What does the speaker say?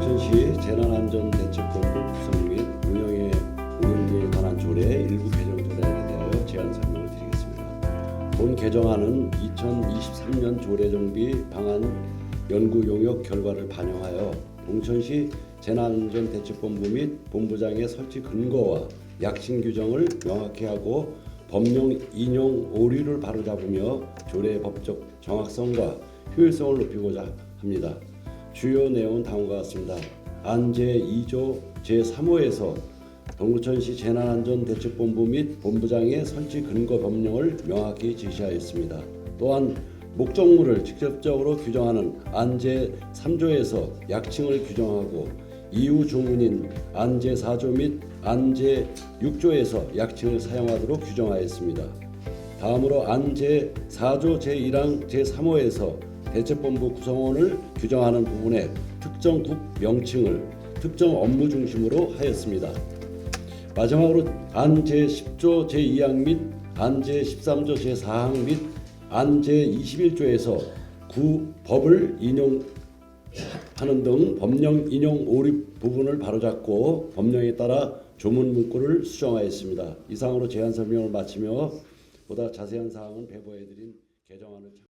재난안전대책본부 구성 및 운영에 운영에 관한 조례 일부 개정 조례에 대하여 제안 설명을 드리겠습니다. 본 개정안은 2023년 조례 정비 방안 연구 용역 결과를 반영하여 동천시 재난안전대책본부 및 본부장의 설치 근거와 약신 규정을 명확히 하고 법령 인용 오류를 바로잡으며 조례의 법적 정확성과 효율성을 높이고자 합니다. 주요 내용은 다음과 같습니다. 안 제 2조 제3호에서 동구천시 재난안전대책본부 및 본부장의 설치 근거 법령을 명확히 제시하였습니다. 또한 목적물을 직접적으로 규정하는 안제 3조에서 약칭을 규정하고 이후 조문인 안제 4조 및 안제 6조에서 약칭을 사용하도록 규정하였습니다. 다음으로 안제 4조 제1항 제3호에서 대책본부 구성원을 규정하는 부분에 특정 국 명칭을 특정 업무 중심으로 하였습니다. 마지막으로 안 제10조 제2항 및 안 제13조 제4항 및 안 제21조에서 구 법을 인용 하는 등 법령 인용 오류 부분을 바로잡고 법령에 따라 조문 문구를 수정하였습니다. 이상으로 제안 설명을 마치며 보다 자세한 사항은 배부해드린 개정안을 참-